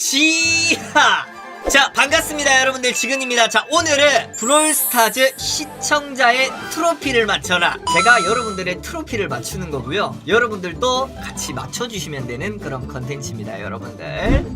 지하! 자, 반갑습니다, 여러분들. 지근입니다. 자, 오늘은 브롤스타즈 시청자의 트로피를 맞춰라. 제가 여러분들의 트로피를 맞추는 거고요. 여러분들도 같이 맞춰주시면 되는 그런 컨텐츠입니다, 여러분들.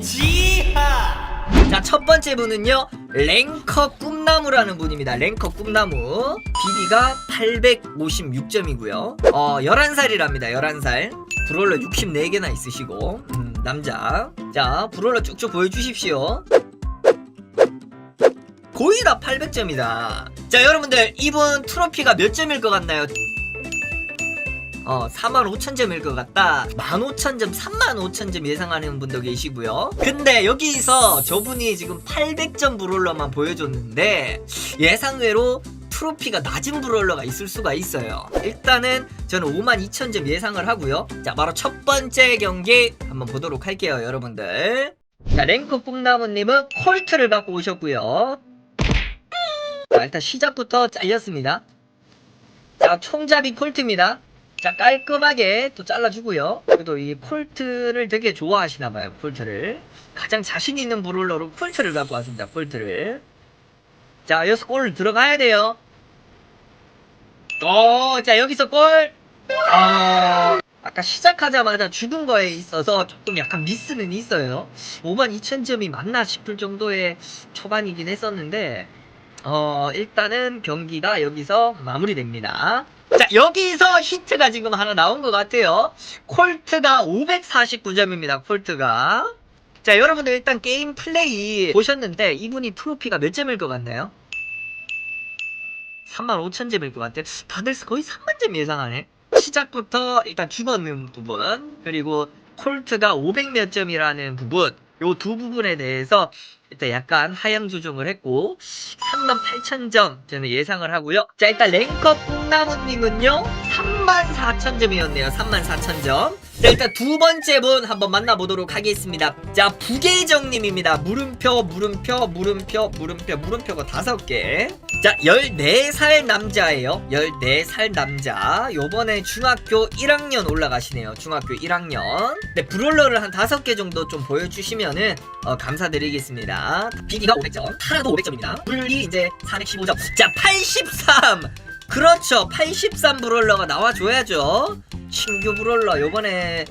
지하! 자, 첫 번째 분은요, 랭커 꿈나무라는 분입니다. 랭커 꿈나무. BB가 856점이고요. 어, 11살이랍니다, 11살. 브롤러 64개나 있으시고, 음, 남자. 자, 브롤러 쭉쭉 보여주십시오. 거의 다 800점이다. 자, 여러분들, 이분 트로피가 몇 점일 것 같나요? 어, 45,000점일 것 같다. 15,000점, 35,000점 예상하는 분도 계시고요. 근데 여기서 저분이 지금 800점 브롤러만 보여줬는데 예상외로 트로피가 낮은 브롤러가 있을 수가 있어요. 일단은 저는 52,000점 예상을 하고요. 자, 바로 첫 번째 경기 한번 보도록 할게요, 여러분들. 자, 랭커 꿈나무님은 콜트를 갖고 오셨고요. 자, 일단 시작부터 잘렸습니다. 자, 총잡이 콜트입니다. 자 깔끔하게 또 잘라주고요 그래도 이 콜트를 되게 좋아하시나봐요 콜트를 가장 자신 있는 브롤러로 콜트를 갖고 왔습니다 콜트를 자 여기서 골 들어가야 돼요 어 자 여기서 골! 어, 아까 시작하자마자 죽은 거에 있어서 조금 약간 미스는 있어요. 52,000점이 맞나 싶을 정도의 초반이긴 했었는데 어 일단은 경기가 여기서 마무리됩니다. 자 여기서 히트가 지금 하나 나온 것 같아요. 콜트가 549점입니다 콜트가. 자 여러분들 일단 게임 플레이 보셨는데 이분이 트로피가 몇 점일 것 같나요? 35,000점일 것 같아 다들 거의 3만점 예상하네 시작부터 일단 죽었는 부분 그리고 콜트가 500몇 점이라는 부분 요 두 부분에 대해서 일단 약간 하향 조정을 했고 38,000점 저는 예상을 하고요. 자 일단 랭커 뽕나무님은요 34,000점이었네요. 34,000점. 자 일단 두 번째 분 한번 만나보도록 하겠습니다. 자 부계정님입니다. 물음표 물음표 물음표 물음표 물음표가 다섯 개. 자 14살 남자예요. 14살 남자. 요번에 중학교 1학년 올라가시네요. 중학교 1학년. 네 브롤러를 한 다섯 개 정도 좀 보여주시면은 어, 감사드리겠습니다. 비기가 500점, 타라도 500점입니다. 불리 이제 415점. 자, 83! 그렇죠. 83 브롤러가 나와줘야죠. 신규 브롤러, 요번에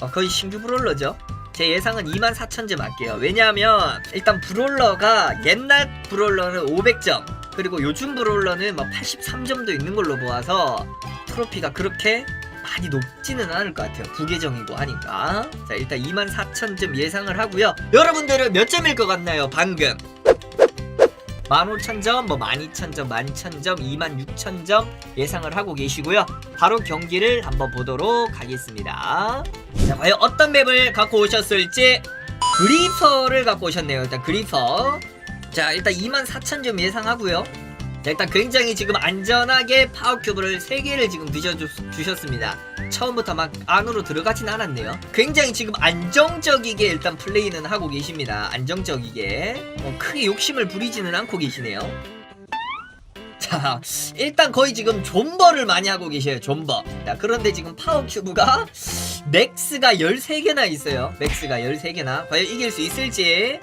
어, 거의 신규 브롤러죠. 제 예상은 24,000점 할게요. 왜냐하면 일단 브롤러가 옛날 브롤러는 500점, 그리고 요즘 브롤러는 막 83점도 있는 걸로 보아서 트로피가 그렇게 많이 높지는 않을 것 같아요. 부계정이고 하니까. 자, 일단 24,000점 예상을 하고요. 여러분들은 몇 점일 것 같나요? 방금. 15,000점, 뭐 12,000점, 11,000점, 26,000점 예상을 하고 계시고요. 바로 경기를 한번 보도록 하겠습니다. 자, 과연 어떤 맵을 갖고 오셨을지 그리퍼를 갖고 오셨네요. 일단 그리퍼. 자, 일단 24,000점 예상하고요. 자, 일단 굉장히 지금 안전하게 파워큐브를 3개를 지금 뒤져주셨습니다. 처음부터 막 안으로 들어가진 않았네요. 굉장히 지금 안정적이게 일단 플레이는 하고 계십니다. 안정적이게. 어, 크게 욕심을 부리지는 않고 계시네요. 자, 일단 거의 지금 존버를 많이 하고 계셔요, 존버. 자, 그런데 지금 파워큐브가 맥스가 13개나 있어요. 맥스가 13개나. 과연 이길 수 있을지.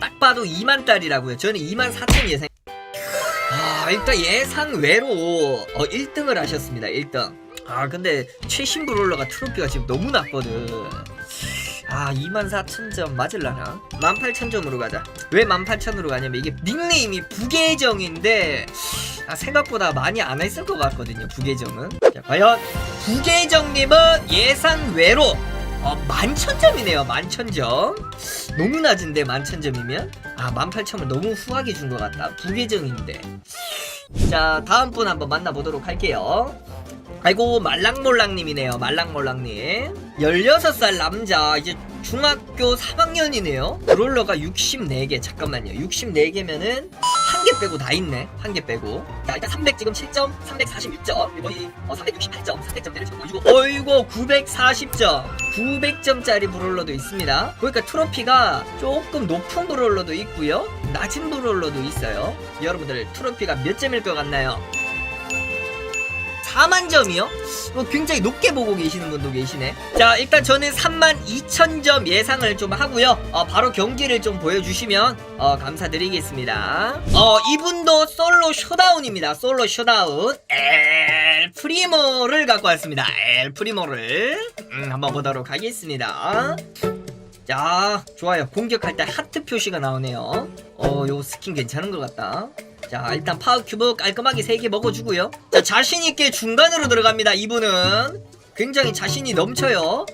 딱 봐도 2만 달이라고요. 저는 2만 4천 예상. 아, 일단 예상 외로 어, 1등을 하셨습니다. 1등. 아, 근데 최신 브롤러가 트로피가 지금 너무 낮거든. 아, 24,000점 맞을라나? 18,000점으로 가자. 왜 18,000으로 가냐면 이게 닉네임이 부계정인데 아, 생각보다 많이 안 했을 것 같거든요. 부계정은. 자, 과연 부계정님은 예상 외로 어, 11,000점이네요. 11,000점. 너무 낮은데 11,000점이면? 아, 18,000을 너무 후하게 준 것 같다. 부계정인데. 자, 다음 분 한번 만나보도록 할게요. 아이고, 말랑몰랑님이네요. 말랑몰랑님. 16살 남자, 이제 중학교 3학년이네요. 브롤러가 64개. 잠깐만요. 64개면은 한 개 빼고 다 있네. 한 개 빼고. 자, 일단 300 지금 7점, 346점, 거의 어, 368점, 300점대를 지금 보여주고, 어이구, 940점. 900점짜리 브롤러도 있습니다. 그러니까 트로피가 조금 높은 브롤러도 있고요. 낮은 브롤러도 있어요. 여러분들 트로피가 몇 점일 것 같나요? 4만 점이요? 뭐 굉장히 높게 보고 계시는 분도 계시네. 자, 일단 저는 3만 2천 점 예상을 좀 하고요. 어, 바로 경기를 좀 보여주시면 어, 감사드리겠습니다. 어, 이분도 솔로 쇼다운입니다. 솔로 쇼다운. 엘 프리모를 갖고 왔습니다. 엘 프리모를 음, 한번 보도록 하겠습니다. 자, 좋아요. 공격할 때 하트 표시가 나오네요. 어, 요 스킨 괜찮은 것 같다. 자, 일단 파워 큐브 깔끔하게 3개 먹어주고요. 자, 자신있게 중간으로 들어갑니다. 이분은 굉장히 자신이 넘쳐요.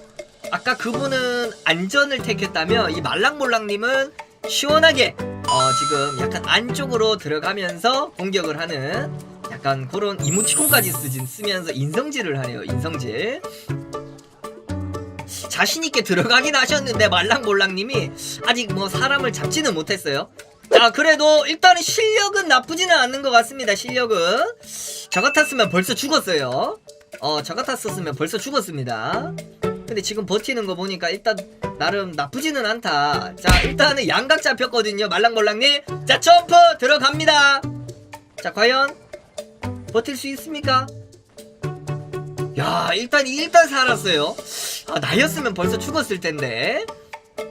아까 그분은 안전을 택했다면 이 말랑몰랑님은 시원하게 어, 지금 약간 안쪽으로 들어가면서 공격을 하는 약간 그런 이모티콘까지 쓰진 쓰면서 인성질을 하네요. 인성질. 자신 있게 들어가긴 하셨는데 말랑몰랑님이 아직 뭐 사람을 잡지는 못했어요. 자 그래도 일단은 실력은 나쁘지는 않는 것 같습니다. 실력은 저 같았으면 벌써 죽었어요. 어저 같았었으면 벌써 죽었습니다. 근데 지금 버티는 거 보니까 일단 나름 나쁘지는 않다. 자 일단은 양각 잡혔거든요. 말랑몰랑님. 자 점프 들어갑니다. 자 과연 버틸 수 있습니까? 야 일단 일단 살았어요. 아 나였으면 벌써 죽었을 텐데.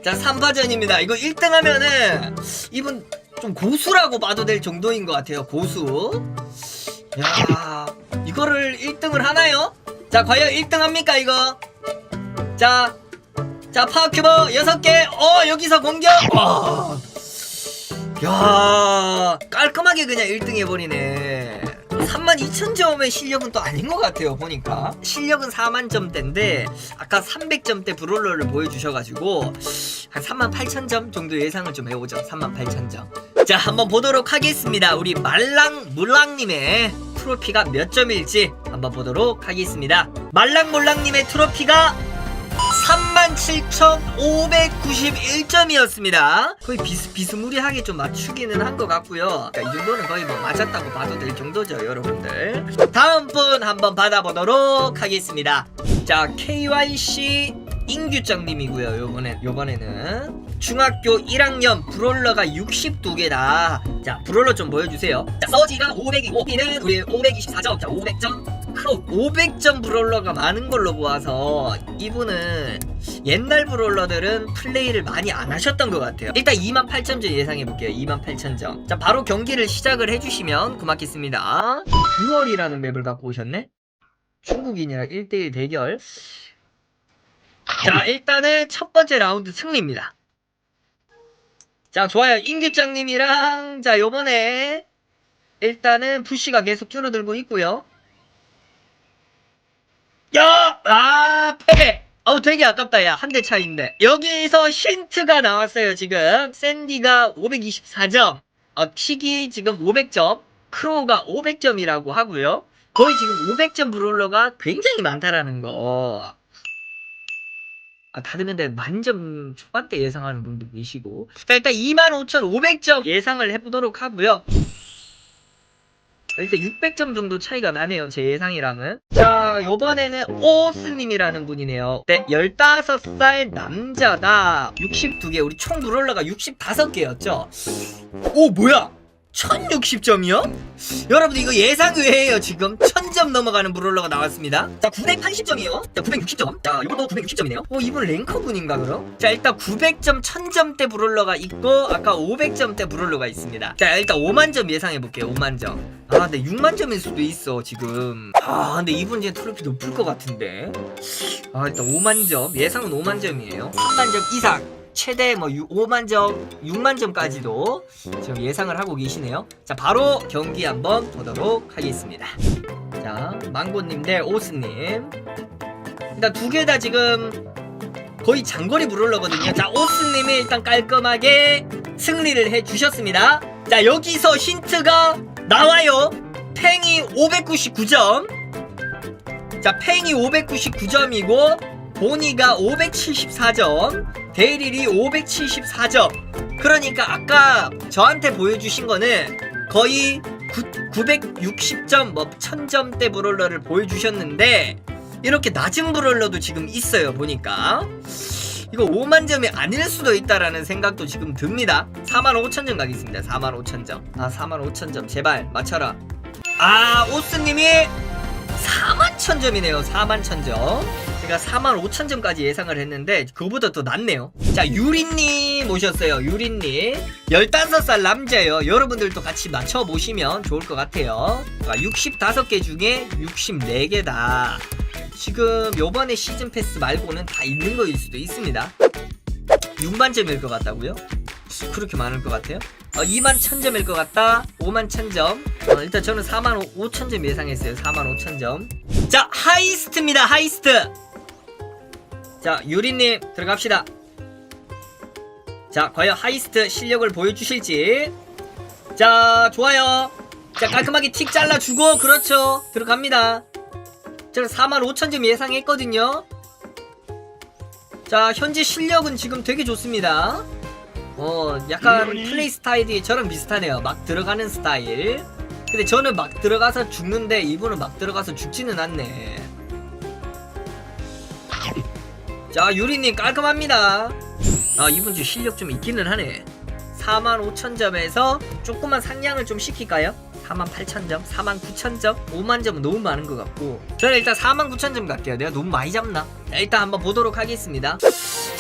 자 3파전입니다. 이거 1등 하면은 이분 좀 고수라고 봐도 될 정도인 것 같아요. 고수. 야 이거를 1등을 하나요? 자 과연 1등 합니까 이거? 자. 자 파워큐버 6개 어 여기서 공격 와. 야 깔끔하게 그냥 1등 해버리네 32,000점의 실력은 또 아닌 것 같아요 보니까. 실력은 4만 점대인데 아까 300점대 브롤러를 보여주셔가지고 한 38,000점 정도 예상을 좀 해오죠 38,000점. 자 한번 보도록 하겠습니다. 우리 말랑 물랑님의 트로피가 몇 점일지 한번 보도록 하겠습니다. 말랑몰랑님의 트로피가 37,591점이었습니다. 거의 비스, 비스무리하게 좀 맞추기는 한 것 같고요. 이 정도는 거의 뭐 맞았다고 봐도 될 정도죠, 여러분들. 다음 분 한번 받아보도록 하겠습니다. 자, KYC 인규장님이고요. 요번에 요번에는 중학교 1학년 브롤러가 62개다. 자, 브롤러 좀 보여주세요. 자, 서지가 502, 오피는 우리 524점, 자, 500점. 크로 500점 브롤러가 많은 걸로 보아서 이분은 옛날 브롤러들은 플레이를 많이 안 하셨던 것 같아요. 일단 28,000점 예상해 볼게요. 28,000점. 자, 바로 경기를 시작을 해주시면 고맙겠습니다. 9월이라는 맵을 갖고 오셨네? 중국인이랑 1대1 대결. 자, 일단은 첫 번째 라운드 승리입니다. 자, 좋아요. 임규장님이랑, 자, 요번에, 일단은 부시가 계속 줄어들고 있고요 야! 아, 패배! 어우, 되게 아깝다, 야. 한 대 차이인데. 여기서 힌트가 나왔어요, 지금. 샌디가 524점, 어, 킥이 지금 500점, 크로우가 500점이라고 하고요 거의 지금 500점 브롤러가 굉장히 많다라는 거. 아, 다들 근데 만점 초반대 예상하는 분도 계시고. 자, 일단 25,500점 예상을 해보도록 하고요. 일단 600점 정도 차이가 나네요. 제 예상이랑은. 자, 요번에는 오스님이라는 분이네요. 네, 15살 남자다. 62개. 우리 총 브롤러가 65개였죠. 오, 뭐야? 1060점이요? 여러분 이거 예상 외에요 지금. 1000점 넘어가는 브롤러가 나왔습니다. 자 980점이요? 자 960점? 자 이것도 960점이네요. 어 이분 랭커분인가 그럼? 자 일단 900점 1000점대 브롤러가 있고 아까 500점대 브롤러가 있습니다. 자 일단 5만점 예상해볼게요 5만점. 아 근데 6만점일 수도 있어 지금. 아 근데 이분 이제 트로피 높을 것 같은데. 아 일단 5만점. 예상은 5만점이에요. 3만점 이상 최대 뭐 5만 점, 6만 점까지도 지금 예상을 하고 계시네요. 자, 바로 경기 한번 보도록 하겠습니다. 자, 망고님 대 오스님. 일단 두 개 다 지금 거의 장거리 브롤러거든요. 자, 오스님이 일단 깔끔하게 승리를 해 주셨습니다. 자, 여기서 힌트가 나와요. 팽이 599점. 자, 팽이 599점이고 보니가 574점. 데일일이 574점. 그러니까 아까 저한테 보여주신 거는 거의 9, 960점, 뭐 1000점대 브롤러를 보여주셨는데 이렇게 낮은 브롤러도 지금 있어요 보니까. 이거 5만 점이 아닐 수도 있다라는 생각도 지금 듭니다. 4만 5천 점 가겠습니다. 4만 5천 점아 4만 5천 점. 제발 맞춰라. 아 오스님이 4만 천점이네요 4만 천점. 제가 4만 5천 점까지 예상을 했는데 그거보다 더 낫네요. 자 유리님 오셨어요 유리님. 15살 남자예요. 여러분들도 같이 맞춰보시면 좋을 것 같아요. 자, 65개 중에 64개다. 지금 요번에 시즌 패스 말고는 다 있는 거일 수도 있습니다. 6만 점일 것 같다고요? 그렇게 많을 것 같아요? 어, 2만 천점일 것 같다. 5만 천점. 어, 일단 저는 4만 5, 천점 예상했어요. 4만 5천 점자 하이스트입니다. 하이스트. 자 유리님 들어갑시다. 자 과연 하이스트 실력을 보여주실지. 자 좋아요. 자 깔끔하게 틱 잘라주고 그렇죠. 들어갑니다. 제가 4만 5천 점 예상했거든요. 자 현재 실력은 지금 되게 좋습니다 어 약간 플레이 스타일이 저랑 비슷하네요. 막 들어가는 스타일. 근데 저는 막 들어가서 죽는데 이분은 막 들어가서 죽지는 않네. 자 유리님 깔끔합니다. 아 이분 좀 실력 좀 있기는 하네. 4만 5천 점에서 조금만 상향을 좀 시킬까요? 4만 8천 점, 4만 9천 점, 5만 점은 너무 많은 것 같고. 저는 일단 4만 9천 점 갈게요. 내가 너무 많이 잡나? 자, 일단 한번 보도록 하겠습니다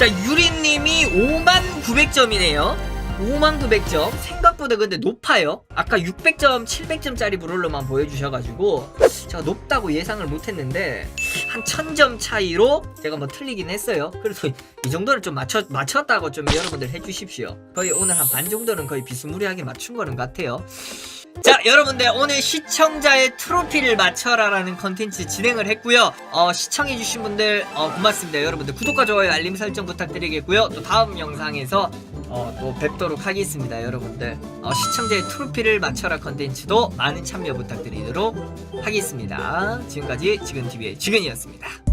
자 유리님이 5만 900점이네요. 5만 900점. 생각보다 근데 높아요. 아까 600점 700점짜리 브롤러만 보여주셔가지고 제가 높다고 예상을 못했는데 한 1000점 차이로 제가 뭐 틀리긴 했어요. 그래서 이 정도는 좀 맞춰, 맞췄다고 좀 여러분들 해주십시오. 거의 오늘 한 반 정도는 거의 비스무리하게 맞춘 거는 같아요 자 여러분들 오늘 시청자의 트로피를 맞춰라라는 컨텐츠 진행을 했고요. 어, 시청해주신 분들 어, 고맙습니다. 여러분들 구독과 좋아요 알림 설정 부탁드리겠고요. 또 다음 영상에서 어, 또 뵙도록 하겠습니다 여러분들. 어, 시청자의 트로피를 맞춰라 컨텐츠도 많은 참여 부탁드리도록 하겠습니다. 지금까지 지근TV의 지근이었습니다